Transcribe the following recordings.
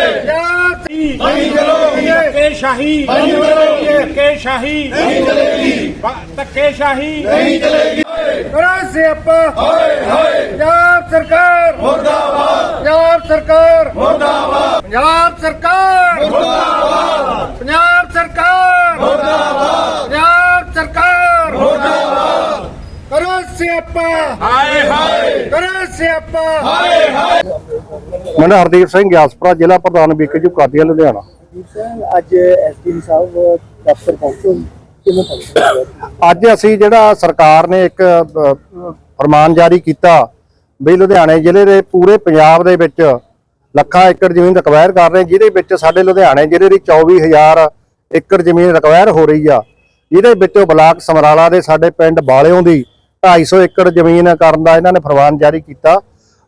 ਨਹੀਂ ਚਲੇਗੀ ਧੱਕੇ ਸ਼ਾਹੀ ਨਹੀਂ ਚਲੇਗੀ ਧੱਕੇ ਸ਼ਾਹੀ ਨਹੀਂ ਚਲੇਗੀ। ਧੱਕੇ ਸ਼ਾਹੀ ਨਹੀਂ ਕਰੋ ਸਿਆਪਾ ਹਾਏ ਹਾਏ। ਪੰਜਾਬ ਸਰਕਾਰ। ਮੁਰਦਾਬਾਦ। ਪੰਜਾਬ ਸਰਕਾਰ। ਮੁਰਦਾਬਾਦ। ਪੰਜਾਬ ਸਰਕਾਰ। ਮੁਰਦਾਬਾਦ। ਪੰਜਾਬ ਸਰਕਾਰ। ਮੁਰਦਾਬਾਦ। ਪੰਜਾਬ ਸਰਕਾਰ। ਮੁਰਦਾਬਾਦ। ਕਰੋ ਸਿਆਪਾ ਹਾਏ ਹਾਏ। ਕਰੋ ਸਿਆਪਾ ਮੈਂ ਹਰਦੀਪ ਸਿੰਘ ਗਿਆਸਪੁਰਾ ਜ਼ਿਲ੍ਹਾ ਪ੍ਰਧਾਨ ਬੀਕੇਯੂ ਕਾਦੀਆਂ ਲੁਧਿਆਣਾ। ਅੱਜ ਐਸਪੀ ਸਾਹਿਬ ਦਫ਼ਤਰ ਪਹੁੰਚੋ। ਅੱਜ ਅਸੀਂ ਜਿਹੜਾ ਸਰਕਾਰ ਨੇ ਇੱਕ ਫਰਮਾਨ ਜਾਰੀ ਕੀਤਾ ਵੀ ਲੁਧਿਆਣੇ ਜ਼ਿਲ੍ਹੇ ਦੇ ਪੂਰੇ ਪੰਜਾਬ ਦੇ ਵਿੱਚ ਲੱਖਾਂ ਏਕੜ ਜ਼ਮੀਨ ਰਿਕਵਾਇਰ ਕਰ ਰਹੇ ਜਿਹਦੇ ਵਿੱਚ ਸਾਡੇ ਲੁਧਿਆਣੇ ਜ਼ਿਲ੍ਹੇ ਦੀ 24000 ਏਕੜ ਜ਼ਮੀਨ ਰਿਕਵਾਇਰ ਹੋ ਰਹੀ ਆ। ਜਿਹਦੇ ਵਿੱਚੋਂ ਬਲਾਕ ਸਮਰਾਲਾ ਦੇ ਸਾਡੇ ਪਿੰਡ ਬਾਲਿਓ ਦੀ 250 ਏਕੜ ਜ਼ਮੀਨ ਕਰਨ ਦਾ ਇਹਨਾਂ ਨੇ ਫਰਮਾਨ ਜਾਰੀ ਕੀਤਾ।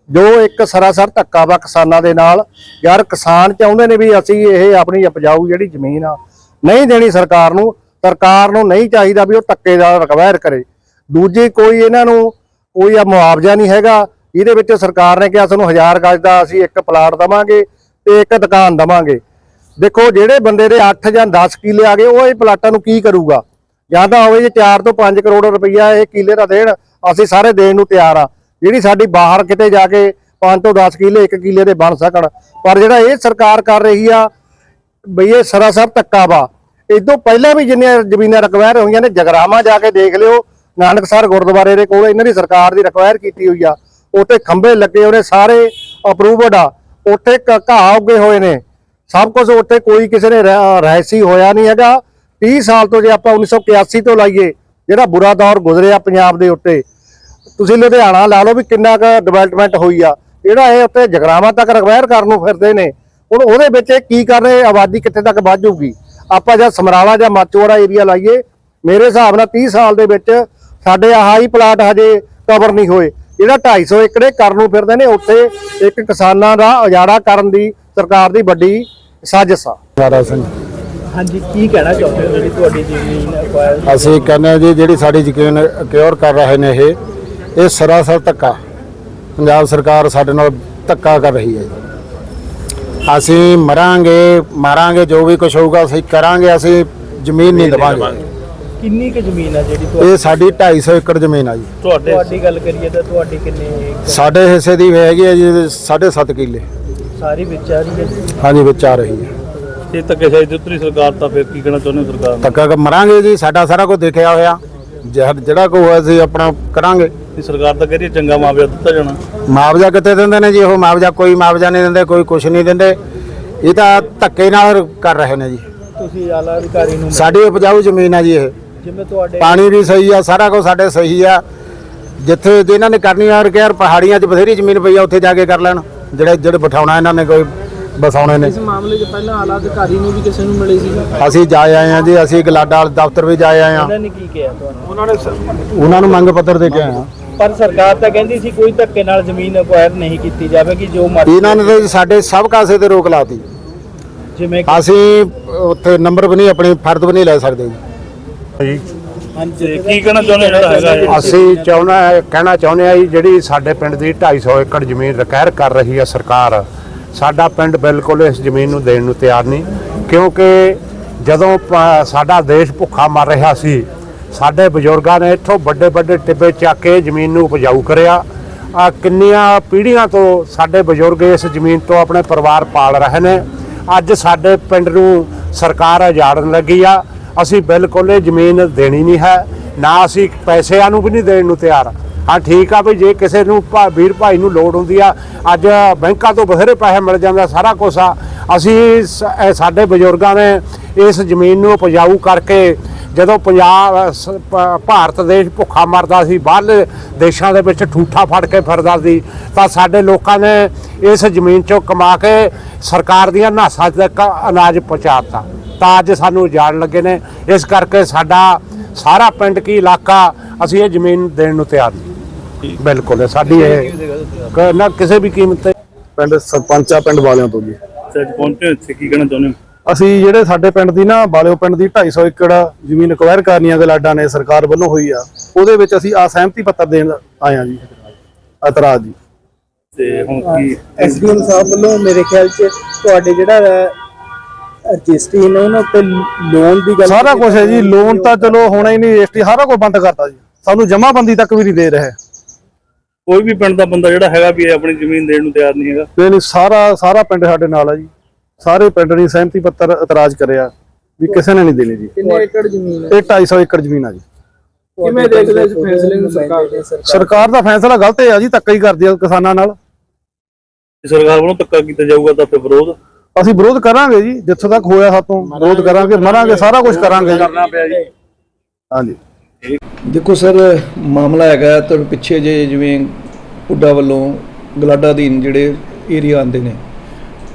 ਜੋ ਇੱਕ ਸਰਾਸਰ ਧੱਕਾ ਵਾ ਕਿਸਾਨਾਂ ਦੇ ਨਾਲ, ਯਾਰ ਕਿਸਾਨ ਚਾਹੁੰਦੇ ਨੇ ਵੀ ਅਸੀਂ ਇਹ ਆਪਣੀ ਉਪਜਾਊ ਜਿਹੜੀ ਜ਼ਮੀਨ ਆ ਨਹੀਂ ਦੇਣੀ ਸਰਕਾਰ ਨੂੰ ਸਰਕਾਰ ਨੂੰ ਨਹੀਂ ਚਾਹੀਦਾ ਵੀ ਉਹ ਧੱਕੇ ਦਾ ਰਿਕਵਾਇਰ ਕਰੇ। ਦੂਜੀ ਕੋਈ ਇਹਨਾਂ ਨੂੰ ਕੋਈ ਆ ਮੁਆਵਜ਼ਾ ਨਹੀਂ ਹੈਗਾ, ਇਹਦੇ ਵਿੱਚ ਸਰਕਾਰ ਨੇ ਕਿਹਾ ਸਾਨੂੰ 1000 ਗਜ ਦਾ ਅਸੀਂ ਇੱਕ ਪਲਾਟ ਦਵਾਂਗੇ ਤੇ ਇੱਕ ਦੁਕਾਨ ਦਵਾਂਗੇ। ਦੇਖੋ ਜਿਹੜੇ ਬੰਦੇ ਦੇ 8 ਜਾਂ 10 ਕਿੱਲੇ ਆ ਗਏ, ਉਹ ਇਹ ਪਲਾਟਾਂ ਨੂੰ ਕੀ ਕਰੂਗਾ? ਜਾਂ ਤਾਂ ਹੋਵੇ ਜੇ 4 ਤੋਂ 5 ਕਰੋੜ ਰੁਪਈਆ ਇਹ ਕਿੱਲੇ ਦਾ ਦੇਣ, ਅਸੀਂ ਸਾਰੇ ਦੇਣ ਨੂੰ ਤਿਆਰ ਆ। ਜਿਹੜੀ ਸਾਡੀ ਬਾਹਰ ਕਿਤੇ ਜਾ ਕੇ 5 ਤੋਂ 10 ਕਿੱਲੇ, ਇੱਕ ਕਿੱਲੇ ਦੇ ਬਣ ਸਕਣ। ਪਰ ਜਿਹੜਾ ਇਹ ਸਰਕਾਰ ਕਰ ਰਹੀ ਆ, ਬਈ ਇਹ ਸਰਾਸਰ ਧੱਕਾ ਵਾ। ਇਦੋਂ ਪਹਿਲਾਂ ਵੀ ਜਿੰਨੀਆਂ ਜ਼ਮੀਨਾਂ ਰਿਕਵਾਇਰ ਹੋਈਆਂ ਨੇ ਜਗਰਾਮਾ ਜਾ ਕੇ ਦੇਖ ਲਿਓ। ਨਾਨਕਸਰ ਗੁਰਦੁਆਰੇ ਦੇ ਕੋਲ ਇਹਨਾਂ ਦੀ ਸਰਕਾਰ ਦੀ ਰਿਕਵਾਇਰ ਕੀਤੀ ਹੋਈ ਆ। ਉੱਥੇ ਖੰਭੇ ਲੱਗੇ ਉਹਨੇ ਸਾਰੇ ਅਪਰੂਵਡ ਆ। ਉੱਥੇ ਘਾਹ ਉੱਗੇ ਹੋਏ ਨੇ। ਸਭ ਕੁਝ ਉੱਥੇ ਕੋਈ ਕਿਸੇ ਨੇ ਰਹਿ- ਰਹਿਸੀ ਹੋਇਆ ਨਹੀਂ ਹੈਗਾ। 30 ਸਾਲ ਤੋਂ ਜੇ ਆਪਾਂ 1981 ਤੋਂ ਲਾਈਏ, ਜਿਹੜਾ ਬੁਰਾ ਦੌਰ ਗੁਜ਼ਰਿਆ ਪੰਜਾਬ ਦੇ ਉੱਤੇ ਤੁਸੀਂ ਲੁਧਿਆਣਾ ਲਾ ਲਓ ਵੀ ਕਿੰਨਾ ਕੁ ਡਿਵੈਲਪਮੈਂਟ ਹੋਈ ਆ। ਜਿਹੜਾ ਇਹ ਉੱਤੇ ਜਗਰਾਵਾਂ ਤੱਕ ਰਿਕਵਾਇਰ ਕਰਨ ਨੂੰ ਫਿਰਦੇ ਨੇ ਹੁਣ ਉਹਦੇ ਵਿੱਚ ਇਹ ਕੀ ਕਰ ਰਹੇ ਆਬਾਦੀ ਕਿੱਥੇ ਤੱਕ ਵਧੂਗੀ ਆਪਾਂ ਜਾਂ ਸਮਰਾਲਾ ਜਾਂ ਮਾਚੋੜਾ ਏਰੀਆ ਲਾਈਏ ਮੇਰੇ ਹਿਸਾਬ ਨਾਲ 30 ਸਾਲ ਦੇ ਵਿੱਚ ਸਾਡੇ ਆਹ ਹੀ ਪਲਾਟ ਹਜੇ ਕਵਰ ਨਹੀਂ ਹੋਏ। ਜਿਹੜਾ 250 ਏਕੜੇ ਕਰਨ ਨੂੰ ਫਿਰਦੇ ਨੇ ਉੱਥੇ ਇੱਕ ਕਿਸਾਨਾਂ ਦਾ ਉਜਾੜਾ ਕਰਨ ਦੀ ਸਰਕਾਰ ਦੀ ਵੱਡੀ ਸਾਜ਼ਿਸ਼ ਆ। ਸਾਰਾ ਸਿੰਘ। ਹਾਂਜੀ ਕੀ ਕਹਿਣਾ ਚਾਹੁੰਦੇ ਹੋ ਜਿਹੜੀ ਤੁਹਾਡੀ ਜ਼ਮੀਨ ਅਸੀਂ ਕਹਿੰਦੇ ਜੀ ਜਿਹੜੀ ਸਾਡੀ ਯਕੀਨ ਕਿਉਰ ਕਰ ਰਹੇ ਨੇ ਇਹ ਇਹ ਸਰਾਸਰ ਧੱਕਾ। ਪੰਜਾਬ ਸਰਕਾਰ ਸਾਡੇ ਨਾਲ ਧੱਕਾ ਕਰ ਰਹੀ ਹੈ। ਜੀ ਅਸੀਂ ਮਰਾਂਗੇ ਮਾਰਾਂਗੇ ਜੋ ਵੀ ਕੁਝ ਹੋਊਗਾ ਅਸੀਂ ਕਰਾਂਗੇ ਅਸੀਂ ਜ਼ਮੀਨ ਨਹੀਂ ਦਵਾਂਗੇ। ਕਿੰਨੀ ਕੁ ਜ਼ਮੀਨ ਆ ਜਿਹੜੀ ਤੁਹਾਡੀ? ਇਹ ਸਾਡੀ 250 ਏਕੜ ਜ਼ਮੀਨ ਆ ਜੀ। ਤੁਹਾਡੀ ਗੱਲ ਕਰੀਏ ਤਾਂ ਤੁਹਾਡੀ ਕਿੰਨੇ ਸਾਡੇ ਹਿੱਸੇ ਦੀ ਹੈਗੀ ਹੈ ਜੀ 7.5 ਕਿੱਲੇ। ਸਾਰੀ ਵਿੱਚ ਆ ਰਹੀ ਹੈ? ਜੀ? ਹਾਂਜੀ ਵਿੱਚ ਆ ਰਹੀ ਹੈ। ਇਹ ਧੱਕੇ ਸ਼ਾਇਦ ਉੱਤਰੀ ਸਰਕਾਰ ਤਾਂ ਫਿਰ ਕੀ ਕਹਿਣਾ ਚਾਹੁੰਦੇ ਸਰਕਾਰ ਨੂੰ? ਧੱਕਾ ਮਰਾਂਗੇ ਜੀ ਸਾਡਾ ਸਾਰਾ ਕੁਝ ਦੇਖਿਆ ਹੋਇਆ। ਜਿਹੜਾ ਕੋਈ ਹੋਇਆ ਅਸੀਂ ਆਪਣਾ ਕਰਾਂਗੇ। ਇਹ ਸਰਕਾਰ ਤਾਂ ਕਹਿ ਰਹੀ ਹੈ ਚੰਗਾ ਮਾਪਿਆ ਦਿੱਤਾ ਜਾਣਾ। ਮੁਆਵਜ਼ਾ ਕਿੱਥੇ ਦਿੰਦੇ ਨੇ ਜੀ? ਉਹ ਮੁਆਵਜ਼ਾ ਕੋਈ ਮੁਆਵਜ਼ਾ ਨਹੀਂ ਦਿੰਦੇ ਕੋਈ ਕੁਝ ਨਹੀਂ ਦਿੰਦੇ। ਇਹ ਤਾਂ ਧੱਕੇ ਨਾਲ ਕਰ ਰਹੇ ਨੇ ਜੀ। ਤੁਸੀਂ ਆਲਾ ਅਧਿਕਾਰੀ ਨੂੰ ਸਾਡੀ ਉਪਜਾਊ ਜ਼ਮੀਨ ਆ ਜੀ ਇਹ। ਜਿਵੇਂ ਤੁਹਾਡੇ ਪਾਣੀ ਵੀ ਸਹੀ ਆ ਸਾਰਾ ਕੁਝ ਸਾਡੇ ਸਹੀ ਆ। ਜਿੱਥੇ ਜਿਹਨਾਂ ਨੇ ਕਰਨੀ ਆ ਰਿਕੇਅਰ ਪਹਾੜੀਆਂ 'ਚ ਬਥੇਰੀ ਜ਼ਮੀਨ ਪਈ ਆ ਉੱਥੇ ਜਾ ਕੇ ਕਰ ਲੈਣ। ਜਿਹੜੇ ਜਿਹੜੇ ਬਿਠਾਉਣਾ ਇਹਨਾਂ ਨੇ ਕੋਈ ਬਸਾਉਣੇ ਨੇ। ਇਸ ਮਾਮਲੇ 'ਚ ਪਹਿਲਾਂ ਆਲਾ ਅਧਿਕਾਰੀ ਨੂੰ ਵੀ ਕਿਸੇ ਨੂੰ ਮਿਲੇ ਸੀ? ਅਸੀਂ ਜਾ ਆਏ ਆ ਜੀ ਅਸੀਂ ਗਲਾਡਾ ਵਾਲੇ ਦਫ਼ਤਰ ਵੀ ਜਾ ਆਏ ਆ ਉਹਨਾਂ ਨੇ ਕੀ ਕਿਹਾ ਤੁਹਾਨੂੰ? ਉਹਨਾਂ ਨੂੰ ਮੰਗ ਪੱਤਰ ਦੇ ਕੇ ਆਏ ਆ ਪਰ ਸਰਕਾਰ ਤਾਂ ਕਹਿੰਦੀ ਸੀ ਕੋਈ ਧੱਕੇ ਨਾਲ ਜ਼ਮੀਨ ਅਕਵਾਇਰ ਨਹੀਂ ਕੀਤੀ ਜਾਵੇਗੀ ਜੋ ਮਰਜ਼ੀ ਇਹਨਾਂ ਨੇ ਤਾਂ ਸਾਡੇ ਸਭ ਕਾਸੇ ਤੇ ਰੋਕ ਲਾਤੀ। ਜਿਵੇਂ ਕਿ- ਅਸੀਂ ਉੱਥੇ ਨੰਬਰ ਵੀ ਨਹੀਂ ਆਪਣੀ ਫਰਦ ਵੀ ਨਹੀਂ ਲੈ ਸਕਦੇ ਜੀ। ਹਾਂਜੀ। ਕੀ ਕਹਿਣਾ ਚਾਹੁੰਦੇ ਹੋ? ਜਿਹੜਾ ਹੈਗਾ ਇਹ? ਅਸੀਂ ਚਾਹੁੰਦਾ ਕਹਿਣਾ ਚਾਹੁੰਦੇ ਆ ਜੀ ਜਿਹੜੀ ਸਾਡੇ ਪਿੰਡ ਦੀ 250 ਏਕੜ ਜ਼ਮੀਨ ਰਿਕਵਾਇਰ ਕਰ ਰਹੀ ਹੈ ਸਰਕਾਰ ਸਾਡਾ ਪਿੰਡ ਬਿਲਕੁਲ ਇਸ ਜ਼ਮੀਨ ਨੂੰ ਦੇਣ ਨੂੰ ਤਿਆਰ ਨਹੀਂ ਕਿਉਂਕਿ ਜਦੋਂ ਪ- ਸਾਡਾ ਦੇਸ਼ ਭੁੱਖਾ ਮਰ ਰਿਹਾ ਸੀ ਸਾਡੇ ਬਜ਼ੁਰਗਾਂ ਨੇ ਇੱਥੋਂ ਵੱਡੇ ਵੱਡੇ ਟਿੱਬੇ ਚੱਕ ਕੇ ਜ਼ਮੀਨ ਨੂੰ ਉਪਜਾਊ ਕਰਿਆ। ਆ ਕਿੰਨੀਆਂ ਪੀੜ੍ਹੀਆਂ ਤੋਂ ਸਾਡੇ ਬਜ਼ੁਰਗ ਇਸ ਜ਼ਮੀਨ ਤੋਂ ਆਪਣੇ ਪਰਿਵਾਰ ਪਾਲ ਰਹੇ ਨੇ। ਅੱਜ ਸਾਡੇ ਪਿੰਡ ਨੂੰ ਸਰਕਾਰ ਉਜਾੜਨ ਲੱਗੀ ਆ। ਅਸੀਂ ਬਿਲਕੁਲ ਇਹ ਜ਼ਮੀਨ ਦੇਣੀ ਨਹੀਂ ਹੈ। ਨਾ ਅਸੀਂ ਪੈਸਿਆਂ ਨੂੰ ਵੀ ਨਹੀਂ ਦੇਣ ਨੂੰ ਤਿਆਰ। ਹਾਂ, ਠੀਕ ਆ ਵੀ ਜੇ ਕਿਸੇ ਨੂੰ ਭਾ- ਵੀਰ ਭਾਈ ਨੂੰ ਲੋੜ ਹੁੰਦੀ ਆ, ਅੱਜ ਬੈਂਕਾਂ ਤੋਂ ਬਥੇਰੇ ਪੈਸੇ ਮਿਲ ਜਾਂਦਾ ਸਾਰਾ ਕੁਝ ਆ। ਅਸੀਂ ਸਾਡੇ ਬਜ਼ੁਰਗਾਂ ਨੇ ਇਸ ਜ਼ਮੀਨ ਨੂੰ ਉਪਜਾਊ ਕਰਕੇ ਜਦੋਂ ਪੰਜਾਬ ਭਾਰਤ ਦੇਸ਼ ਭੁੱਖਾ ਮਰਦਾ ਸੀ, ਬਾਹਰਲੇ ਦੇਸ਼ਾਂ ਦੇ ਵਿੱਚ ਠੂਠਾ ਫੜ ਕੇ ਫਿਰਦਾ ਸੀ, ਤਾਂ ਸਾਡੇ ਲੋਕਾਂ ਨੇ ਇਸ ਜ਼ਮੀਨ ਚੋਂ ਕਮਾ ਕੇ ਸਰਕਾਰ ਦੀਆਂ ਨਾਸਾਂ ਤੱਕ ਅਨਾਜ ਪਹੁੰਚਾਤਾ। ਤਾਂ ਅੱਜ ਸਾਨੂੰ ਜਾਣ ਲੱਗੇ ਨੇ। ਇਸ ਕਰਕੇ ਸਾਡਾ ਸਾਰਾ ਪਿੰਡ ਕੀ ਇਲਾਕਾ ਅਸੀਂ ਇਹ ਜ਼ਮੀਨ ਦੇਣ ਨੂੰ ਤਿਆਰ ਨਹੀਂ ਬਿਲਕੁਲ, ਸਾਡੀ ਇਹ ਨਾ ਕਿਸੇ ਵੀ ਕੀਮਤ ਤੇ ਪਿੰਡ ਸਰਪੰਚਾ ਪਿੰਡ ਵਾਲਿਆਂ ਤੋਂ ਜੀ। ਤੇ ਅੱਜ ਪਹੁੰਚੇ ਹੋ ਇੱਥੇ? ਕੀ ਕਹਿਣਾ ਚਾਹੁੰਦੇ ਹੋ? ਅਸੀਂ ਜਿਹੜੇ ਸਾਡੇ ਪਿੰਡ ਦੀ ਨਾ ਬਾਲਿਓ ਪਿੰਡ ਦੀ 250 ਏਕੜ ਜ਼ਮੀਨ ਅਕਵਾਇਰ ਕਰਨੀਆਂ ਗਲਾਡਾ ਨੇ ਸਰਕਾਰ ਵੱਲੋਂ ਹੋਈ ਆ ਉਹਦੇ ਵਿੱਚ ਅਸੀਂ ਅਸਹਿਮਤੀ ਪੱਤਰ ਦੇਣ ਆਏ ਆ ਜੀ ਇਤਰਾਜ਼ ਜੀ। ਤੇ ਹੁਣ ਕੀ ਐਸਡੀਐਮ ਸਾਹਿਬ ਵੱਲੋਂ ਮੇਰੇ ਖਿਆਲ 'ਚ ਤੁਹਾਡੇ ਜਿਹੜਾ ਰਜਿਸਟਰੀ ਨੇ ਉਹਨਾਂ ਉੱਤੇ ਲੋਨ ਦੀ ਗੱਲ ਸਾਰਾ ਕੁਝ ਹੈ ਜੀ ਲੋਨ ਤਾਂ ਚਲੋ ਹੋਣਾ ਹੀ ਨਹੀਂ ਰਜਿਸਟਰੀ ਸਾਰਾ ਕੁਝ ਬੰਦ ਕਰਤਾ ਜੀ। ਸਾਨੂੰ ਜਮਾਬੰਦੀ ਤੱਕ ਵੀ ਨਹੀਂ ਦੇ ਰਿਹਾ। ਕੋਈ ਵੀ ਪਿੰਡ ਦਾ ਬੰਦਾ ਜਿਹੜਾ ਹੈਗਾ ਵੀ ਇਹ ਆਪਣੀ ਜ਼ਮੀਨ ਦੇਣ ਨੂੰ ਤਿਆਰ ਨਹੀਂ ਹੈਗਾ। ਨਹੀਂ ਸਾਰਾ ਸਾਰਾ ਪਿੰਡ ਸਾਡੇ ਨਾਲ ਆ ਜੀ। ਸਾਰੇ ਪਿੰਡ ਨੇ ਸਹਿਮਤੀ ਪੱਤਰ ਇਤਰਾਜ਼ ਕਰਿਆ ਵੀ ਕਿਸੇ ਨੇ ਨਹੀਂ ਦੇਣੀ ਜੀ। ਕਿੰਨੇ ਏਕੜ ਜ਼ਮੀਨ ਹੈ? ਇਹ 250 ਏਕੜ ਜ਼ਮੀਨ ਆ ਜੀ। ਕਿਵੇਂ ਦੇਖਦੇ ਇਸ ਫੈਸਲੇ ਨੂੰ ਸਰਕਾਰ ਸਰਕਾਰ ਦਾ ਫੈਸਲਾ ਗਲਤ ਹੈ ਆ ਜੀ ਧੱਕਾ ਹੀ ਕਰਦੀ ਆ ਕਿਸਾਨਾਂ ਨਾਲ। ਜੇ ਸਰਕਾਰ ਵੱਲੋਂ ਧੱਕਾ ਕੀਤਾ ਜਾਊਗਾ ਤਾਂ ਫਿਰ ਵਿਰੋਧ? ਅਸੀਂ ਵਿਰੋਧ ਕਰਾਂਗੇ ਜੀ ਜਿੱਥੋਂ ਤੱਕ ਹੋਇਆ ਸਾਤੋਂ ਵਿਰੋਧ ਕਰਾਂਗੇ ਮਰਾਂਗੇ ਸਾਰਾ ਕੁਝ ਕਰਾਂਗੇ ਜੀ। ਕਰਨਾ ਪਿਆ ਜੀ ਹਾਂਜੀ। ਦੇਖੋ ਸਰ, ਮਾਮਲਾ ਹੈਗਾ ਤਾਂ ਪਿੱਛੇ ਜੇ ਜਿਵੇਂ ਪੁੱਡਾ ਵੱਲੋਂ ਗਲਾਡਾ ਅਧੀਨ ਜਿਹੜੇ ਏਰੀਆ ਆਉਂਦੇ ਨੇ,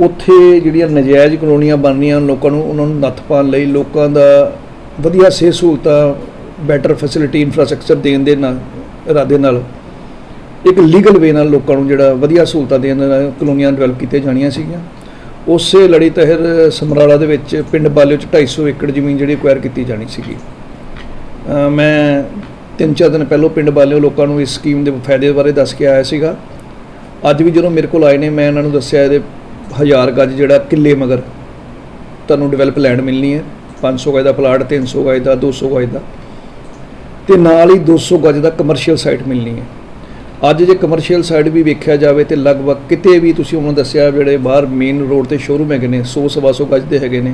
ਉੱਥੇ ਜਿਹੜੀਆਂ ਨਜਾਇਜ਼ ਕਲੋਨੀਆਂ ਬਣ ਰਹੀਆਂ ਲੋਕਾਂ ਨੂੰ, ਉਹਨਾਂ ਨੂੰ ਨੱਥ ਪਾਉਣ ਲਈ ਲੋਕਾਂ ਦਾ ਵਧੀਆ ਸਿਹਤ ਸਹੂਲਤਾਂ ਬੈਟਰ ਫੈਸਿਲਿਟੀ ਇਨਫਰਾਸਟ੍ਰਕਚਰ ਦੇਣ ਦੇ ਨਾਲ, ਇਰਾਦੇ ਨਾਲ, ਇੱਕ ਲੀਗਲ ਵੇ ਨਾਲ ਲੋਕਾਂ ਨੂੰ ਜਿਹੜਾ ਵਧੀਆ ਸਹੂਲਤਾਂ ਦੇਣ ਦੇ ਨਾਲ ਕਲੋਨੀਆਂ ਡਿਵੈਲਪ ਕੀਤੀਆਂ ਜਾਣੀਆਂ ਸੀਗੀਆਂ। ਉਸੇ ਲੜੀ ਤਹਿਰ ਸਮਰਾਲਾ ਦੇ ਵਿੱਚ ਪਿੰਡ ਬਾਲਿਓ ਚ 250 ਏਕੜ ਜ਼ਮੀਨ ਜਿਹੜੀ ਐਕਵਾਇਰ ਕੀਤੀ ਜਾਣੀ ਸੀਗੀ। ਮੈਂ ਤਿੰਨ ਚਾਰ ਦਿਨ ਪਹਿਲਾਂ ਪਿੰਡ ਵਾਲਿਓ ਲੋਕਾਂ ਨੂੰ ਇਸ ਸਕੀਮ ਦੇ ਫਾਇਦੇ ਬਾਰੇ ਦੱਸ ਕੇ ਆਇਆ ਸੀਗਾ। ਅੱਜ ਵੀ ਜਦੋਂ ਮੇਰੇ ਕੋਲ ਆਏ ਨੇ, ਮੈਂ ਇਹਨਾਂ ਨੂੰ ਦੱਸਿਆ ਇਹਦੇ ਹਜ਼ਾਰ ਗੱਜ ਜਿਹੜਾ ਕਿੱਲੇ ਮਗਰ ਤੁਹਾਨੂੰ ਡਿਵੈਲਪ ਲੈਂਡ ਮਿਲਣੀ ਹੈ। 500 ਗਜ ਦਾ ਪਲਾਟ 300 ਗਜ ਦਾ 200 ਗਜ ਦਾ। ਤੇ ਨਾਲ ਹੀ 200 ਗਜ ਦਾ ਕਮਰਸ਼ੀਅਲ ਸਾਈਟ ਮਿਲਣੀ ਹੈ। ਅੱਜ ਜੇ ਕਮਰਸ਼ੀਅਲ ਸਾਈਡ ਵੀ ਵੇਖਿਆ ਜਾਵੇ ਤੇ ਲਗਭਗ ਕਿਤੇ ਵੀ ਤੁਸੀਂ ਉਹਨਾਂ ਦੱਸਿਆ, ਜਿਹੜੇ ਬਾਹਰ ਮੇਨ ਰੋਡ ਤੇ ਸ਼ੋਰੂਮ ਹੈਗੇ ਨੇ 100 ਸਵਾ ਸੌ ਗਜ ਦੇ ਹੈਗੇ ਨੇ,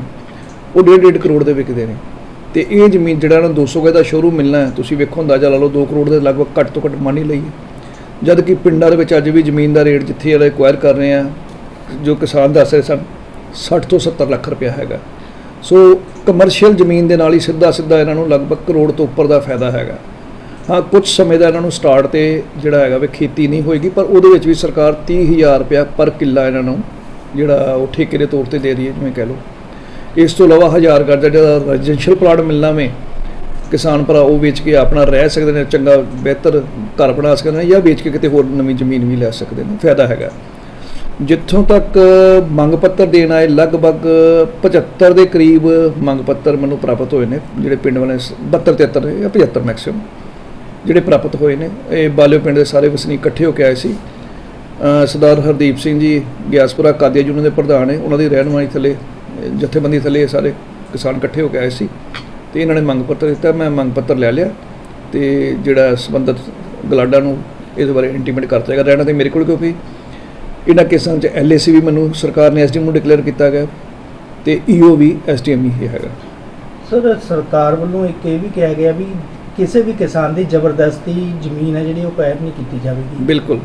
ਉਹ 1.5 ਕਰੋੜ ਦੇ ਵਿਕਦੇ ਨੇ। ਤੇ ਇਹ ਜ਼ਮੀਨ ਜਿਹੜਾ ਨਾ 200 ਗਏ ਦਾ ਸ਼ੋਰੂਮ ਮਿਲਣਾ ਹੈ, ਤੁਸੀਂ ਵੇਖੋ ਅੰਦਾਜ਼ਾ ਲਾ ਲਓ 2 ਕਰੋੜ ਦੇ ਲਗਭਗ ਘੱਟ ਤੋਂ ਘੱਟ ਮੰਨ ਹੀ। ਲਈਏ ਜਦ ਕਿ ਪਿੰਡਾਂ ਦੇ ਵਿੱਚ ਅੱਜ ਵੀ ਜ਼ਮੀਨ ਦਾ ਰੇਟ ਜਿੱਥੇ ਜਿਹੜਾ ਐਕਵਾਇਰ ਕਰ ਰਹੇ ਆ, ਜੋ ਕਿਸਾਨ ਦੱਸ ਰਹੇ ਸਨ 60 ਤੋਂ 70 ਲੱਖ ਰੁਪਇਆ ਹੈਗਾ। ਸੋ ਕਮਰਸ਼ੀਅਲ ਜ਼ਮੀਨ ਦੇ ਨਾਲ ਹੀ ਸਿੱਧਾ ਸਿੱਧਾ ਇਹਨਾਂ ਨੂੰ ਲਗਭਗ ਕਰੋੜ ਤੋਂ ਉੱਪਰ ਦਾ ਫਾਇਦਾ ਹੈਗਾ। ਹਾਂ, ਕੁਝ ਸਮੇਂ ਦਾ ਇਹਨਾਂ ਨੂੰ ਸਟਾਰਟ ਤੇ ਜਿਹੜਾ ਹੈਗਾ ਵੀ ਖੇਤੀ ਨਹੀਂ ਹੋਏਗੀ, ਪਰ ਉਹਦੇ ਵਿੱਚ ਵੀ ਸਰਕਾਰ 30000 ਰੁਪਇਆ ਪਰ ਕਿੱਲਾ ਇਹਨਾਂ ਨੂੰ ਜਿਹੜਾ ਉਹ ਠੇਕੇ ਦੇ ਤੌਰ ਤੇ ਦੇ ਰਹੀ ਹੈ, ਜਿਵੇਂ ਕਹਿ ਲਓ। ਇਸ ਤੋਂ ਇਲਾਵਾ ਹਜ਼ਾਰ ਗਜ ਦਾ ਜਿਹੜਾ ਰੈਜ਼ੀਡੈਂਸ਼ੀਅਲ ਪਲਾਟ ਮਿਲਣਾ ਵੇ, ਕਿਸਾਨ ਭਰਾ ਉਹ ਵੇਚ ਕੇ ਆਪਣਾ ਰਹਿ ਸਕਦੇ ਨੇ, ਚੰਗਾ ਬਿਹਤਰ ਘਰ ਬਣਾ ਸਕਦੇ ਨੇ ਜਾਂ ਵੇਚ ਕੇ ਕਿਤੇ ਹੋਰ ਨਵੀਂ ਜ਼ਮੀਨ ਵੀ ਲੈ ਸਕਦੇ ਨੇ, ਫਾਇਦਾ ਹੈਗਾ। ਜਿੱਥੋਂ ਤੱਕ ਮੰਗ ਪੱਤਰ ਦੇਣ ਆਏ, ਲਗਭਗ 75 ਦੇ ਕਰੀਬ ਮੰਗ ਪੱਤਰ ਮੈਨੂੰ ਪ੍ਰਾਪਤ ਹੋਏ ਨੇ, ਜਿਹੜੇ ਪਿੰਡ ਵਾਲੇ 72 73 ਜਾਂ 75 ਮੈਕਸਿਮਮ ਜਿਹੜੇ ਪ੍ਰਾਪਤ ਹੋਏ ਨੇ। ਇਹ ਬਾਲਿਓ ਪਿੰਡ ਦੇ ਸਾਰੇ ਵਸਨੀਕ ਇਕੱਠੇ ਹੋ ਕੇ ਆਏ ਸੀ। ਸਰਦਾਰ ਹਰਦੀਪ ਸਿੰਘ ਜੀ, ਗਿਆਸਪੁਰਾ ਕਾਦੀਆ ਜੀ ਉਹਨਾਂ ਦੇ ਪ੍ਰਧਾਨ ਨੇ, ਉਹਨਾਂ ਦੀ ਰਹਿਨਮਾਈ ਥੱਲੇ ਜਥੇਬੰਦੀ ਥੱਲੇ ਸਾਰੇ ਕਿਸਾਨ ਇਕੱਠੇ ਹੋ ਕੇ ਆਏ ਸੀ ਤੇ ਇਹਨਾਂ ਨੇ ਮੰਗ ਪੱਤਰ ਦਿੱਤਾ ਮੈਂ ਮੰਗ ਪੱਤਰ ਲੈ ਲਿਆ ਤੇ ਜਿਹੜਾ ਸੰਬੰਧਿਤ ਗਲਾਡਾ ਨੂੰ ਇਹਦੇ ਬਾਰੇ ਇੰਟੀਮੇਟ ਕਰ ਜਾਏਗਾ ਰਹਿਣਾ ਤੇ ਮੇਰੇ ਕੋਲ ਕਿਉਂਕਿ ਇਹਨਾਂ ਕੇਸਾਂ 'ਚ ਐਲਏਸੀ ਵੀ ਮੈਨੂੰ ਸਰਕਾਰ ਨੇ ਐਸਡੀਐਮ ਨੂੰ ਡਿਕਲੇਅਰ ਕੀਤਾ ਗਿਆ ਤੇ ਈਓ ਵੀ ਐਸਡੀਐਮ ਹੀ ਹੈਗਾ। ਸਰ ਸਰਕਾਰ ਵੱਲੋਂ ਇੱਕ ਇਹ ਵੀ ਕਿਹਾ ਗਿਆ ਵੀ ਕਿਸੇ ਵੀ ਕਿਸਾਨ ਦੀ ਜ਼ਬਰਦਸਤੀ ਜ਼ਮੀਨ ਹੈ ਜਿਹੜੀ ਉਹ ਪੈਰ ਨਹੀਂ ਕੀਤੀ ਜਾਵੇਗੀ। ਬਿਲਕੁਲ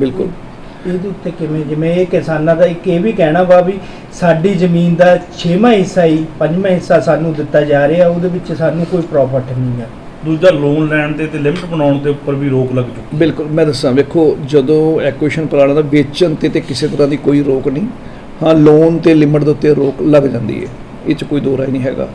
ਬਿਲਕੁਲ। ਇਹਦੇ ਉੱਤੇ ਕਿਵੇਂ ਜਿਵੇਂ ਇਹ ਕਿਸਾਨਾਂ ਦਾ ਇੱਕ ਇਹ ਵੀ ਕਹਿਣਾ ਵਾ ਵੀ ਸਾਡੀ ਜ਼ਮੀਨ ਦਾ 6ਵਾਂ ਹਿੱਸਾ ਹੀ 5ਵਾਂ ਹਿੱਸਾ ਸਾਨੂੰ ਦਿੱਤਾ ਜਾ ਰਿਹਾ ਉਹਦੇ ਵਿੱਚ ਸਾਨੂੰ ਕੋਈ ਪ੍ਰੋਫਿਟ ਨਹੀਂ ਹੈ। ਦੂਜਾ ਲੋਨ ਲੈਣ ਦੇ ਤੇ ਲਿਮਟ ਬਣਾਉਣ ਦੇ ਉੱਪਰ ਵੀ ਰੋਕ ਲੱਗ ਚੁੱਕੀ ਬਿਲਕੁਲ ਮੈਂ ਦੱਸਾਂ ਵੇਖੋ ਜਦੋਂ ਐਕੁਏਸ਼ਨ ਪਲਾਨ ਦਾ ਵੇਚਣ ਤੇ ਤੇ ਕਿਸੇ ਤਰ੍ਹਾਂ ਦੀ ਕੋਈ ਰੋਕ ਨਹੀਂ ਹਾਂ ਲੋਨ ਤੇ ਲਿਮਟ ਦੇ ਉੱਤੇ ਰੋਕ ਲੱਗ ਜਾਂਦੀ ਹੈ ਇਹ 'ਚ ਕੋਈ ਦੋ ਰਾਏ ਨਹੀਂ ਹੈਗਾ।